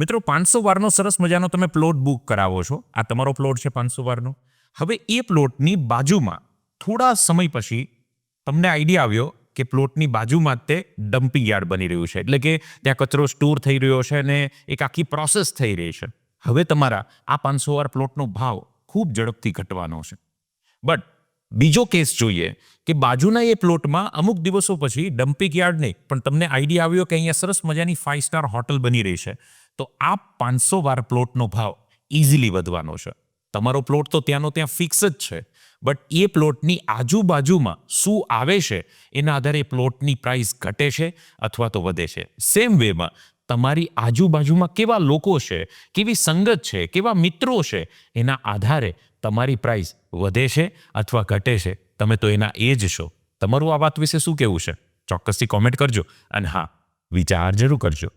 મિત્રો, પાંચસો વારનો સરસ મજાનો તમે પ્લોટ બુક કરાવો છો. આ તમારો પ્લોટ છે પાંચસો વારનો. હવે એ પ્લોટની બાજુમાં થોડા સમય પછી તમને આઈડિયા આવ્યો કે પ્લોટની બાજુમાં તે ડમ્પિંગ યાર્ડ બની રહ્યું છે. એટલે કે ત્યાં કચરો સ્ટોર થઈ રહ્યો છે અને એક આખી પ્રોસેસ થઈ રહી છે. હવે તમારા આ પાંચસો વાર પ્લોટનો ભાવ ખૂબ ઝડપથી ઘટવાનો છે. બટ બીજો કેસ જોઈએ કે બાજુના એ પ્લોટમાં અમુક દિવસો પછી ડમ્પિંગ યાર્ડ નહીં, પણ તમને આઈડિયા આવ્યો કે અહીંયા સરસ મજાની ફાઇવ સ્ટાર હોટલ બની રહી છે. તો આ પાંચસો વાર પ્લોટનો ભાવ ઇઝીલી વધવાનો છે. તમારો પ્લોટ તો ત્યાંનો ત્યાં ફિક્સ જ છે. બટ એ પ્લોટની આજુબાજુમાં શું આવે છે, એના આધારે પ્લોટની પ્રાઇસ ઘટે છે અથવા તો વધે છે. સેમ વેમાં તમારી આજુબાજુમાં કેવા લોકો છે, કેવી સંગત છે, કેવા મિત્રો છે, એના આધારે તમારી પ્રાઇસ વધે છે અથવા ઘટે છે. તમે તો એના એ જ છો. તમારું આ વાત વિશે શું કહેવું છે? ચોક્કસથી કોમેન્ટ કરજો અને હા, વિચાર જરૂર કરજો.